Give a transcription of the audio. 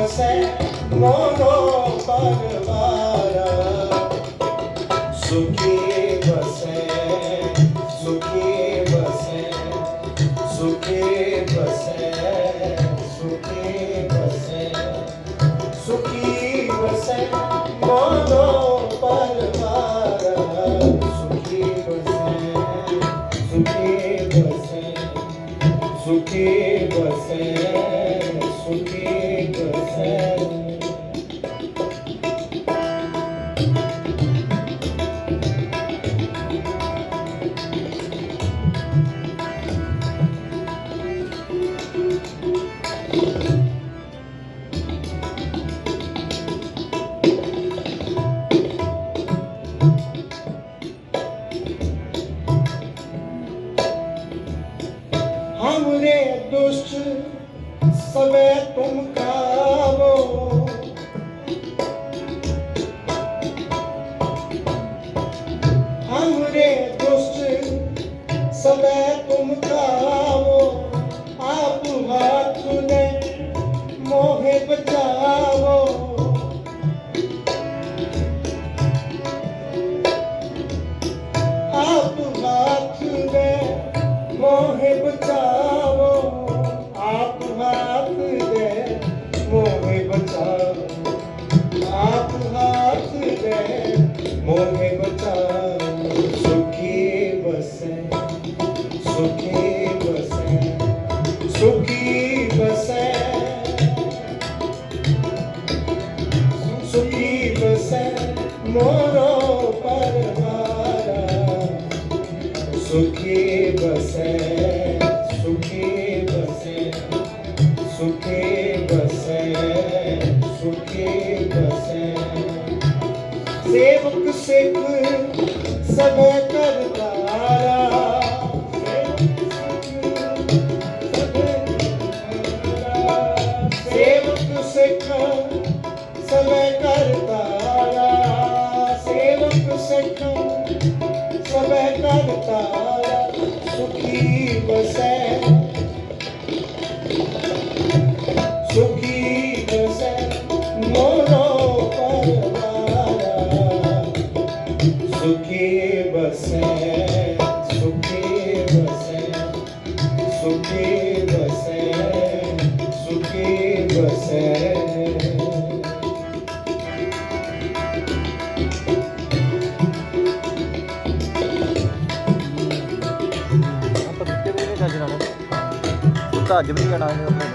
ਵਸੈ ਮੋਨੋ ਪਰਵਾਰਾ ਸੁਖੀ ਵਸੈ ਸੁਖੀ ਵਸੈ ਸੁਖੀ ਵਸੈ ਸੁਖੀ ਵਸੈ। ਸੁਖੀ ਵਸੈ ਮੋਨੋ ਪਰਵਾਰਾ ਸੁਖੀ ਵਸੈ ਸੁਖੀ ਵਸੈ ਸੁਖੀ ਵਸੈ, ਸੁਖੀ हमरे दुष्ट सबे तुम खावो हमरे दुष्ट सबे तुम खावो आप हाथ ने मोहे बचावो ਮੋਹਿ ਬਚਾਵੋ ਆਪ ਹਾਥ ਦੇ ਮੋਹਿ ਬਚਾਵੋ। ਆਪ ਹਾਥ ਦੇ ਮੋਹਿ ਬਚਾਵੋ। ਸੁਖੀ ਬਸੇ ਸੁਖੀ ਬਸੇ ਸੁਖੀ ਬਸੇ। ਸੁਖੀ ਬਸੇ, ਮੋਰੋ ਪਰਮਾ ਸੁਖੀ ਬਸੈ ਸੁਖੀ ਬਸੈ ਸੁਖੀ ਬਸੈ ਸੁਖੀ ਬਸੈ ਸੇਵਕ ਸਿੱਖ ਸਭੇ ਕਰਤਾ सब करता सुखी बसे सुखी बसे मोरो परवारा सुखी बसे सुखी बसे सुखी बसे सुखी बसे ਤਾਂ ਅੱਜ ਵੀ ਨਹੀਂ ਜਾਣਾ ਇਹਨੇ ਆਪਣੇ।